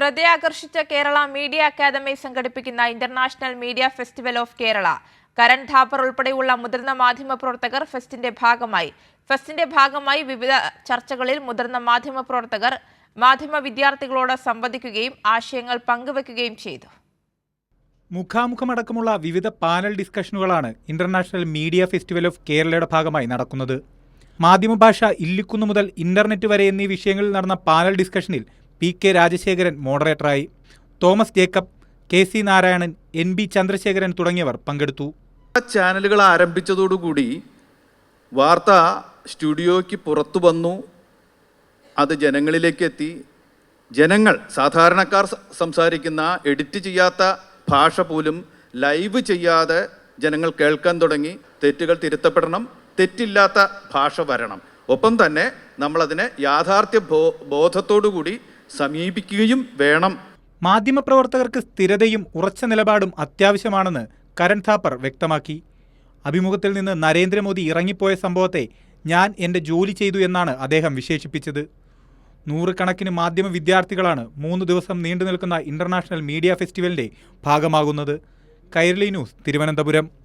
ശ്രദ്ധയാകർഷിച്ച Kerala media academy സംഘടിപ്പിക്കുന്ന international media festival of Kerala. Karan Thapar ഉൾപ്പെടെയുള്ള മുതിർന്ന മാധ്യമ പ്രവർത്തകർ ഫെസ്റ്റിന്റെ ഭാഗമായി. ഫെസ്റ്റിന്റെ ഭാഗമായി വിവിധ ചർച്ചകളിൽ മുതിർന്ന മാധ്യമ പ്രവർത്തകർ മാധ്യമ വിദ്യാർത്ഥികളോട് സംവദിക്കുകയും ആശയങ്ങൾ പങ്കുവെക്കുകയും ചെയ്തു. മുഖാമുഖമടക്കമുള്ള വിവിധ പാനൽ ഡിസ്കഷനുകളാണ് ഇന്റർനാഷണൽ മീഡിയ ഫെസ്റ്റിവൽ ഓഫ് കേരളയുടെ ഭാഗമായി നടക്കുന്നത്. മാധ്യമഭാഷ ഇല്ലിക്കുന്ന് മുതൽ ഇന്റർനെറ്റ് വരെ എന്നീ വിഷയങ്ങളിൽ നടന്ന പാനൽ ഡിസ്കഷനിൽ P K Rajasekharan മോഡറേറ്ററായി. Thomas Jacob K C Narayanan N B Chandrasekharan തുടങ്ങിയവർ പങ്കെടുത്തു. ചാനലുകൾ ആരംഭിച്ചതോടുകൂടി വാർത്ത സ്റ്റുഡിയോയ്ക്ക് പുറത്തു വന്നു. അത് ജനങ്ങളിലേക്ക് എത്തി. ജനങ്ങൾ സാധാരണക്കാർ സംസാരിക്കുന്ന എഡിറ്റ് ചെയ്യാത്ത ഭാഷ പോലും ലൈവ് ചെയ്യാതെ ജനങ്ങൾ കേൾക്കാൻ തുടങ്ങി. തെറ്റുകൾ തിരുത്തപ്പെടണം തെറ്റില്ലാത്ത ഭാഷ വരണം. ഒപ്പം തന്നെ നമ്മളതിനെ യാഥാർത്ഥ്യ ബോ ബോധത്തോടുകൂടി സമീപിക്കുകയും വേണം. മാധ്യമപ്രവർത്തകർക്ക് സ്ഥിരതയും ഉറച്ച നിലപാടും അത്യാവശ്യമാണെന്ന് കരൺ താപ്പർ വ്യക്തമാക്കി. അഭിമുഖത്തിൽ നിന്ന് നരേന്ദ്രമോദി ഇറങ്ങിപ്പോയ സംഭവത്തെ ഞാൻ എന്റെ ജോലി ചെയ്തു എന്നാണ് അദ്ദേഹം വിശേഷിപ്പിച്ചത്. നൂറുകണക്കിന് മാധ്യമ വിദ്യാർത്ഥികളാണ് മൂന്ന് ദിവസം നീണ്ടു നിൽക്കുന്ന ഇന്റർനാഷണൽ മീഡിയ ഫെസ്റ്റിവലിന്റെ ഭാഗമാകുന്നത്. കൈരളി ന്യൂസ് തിരുവനന്തപുരം.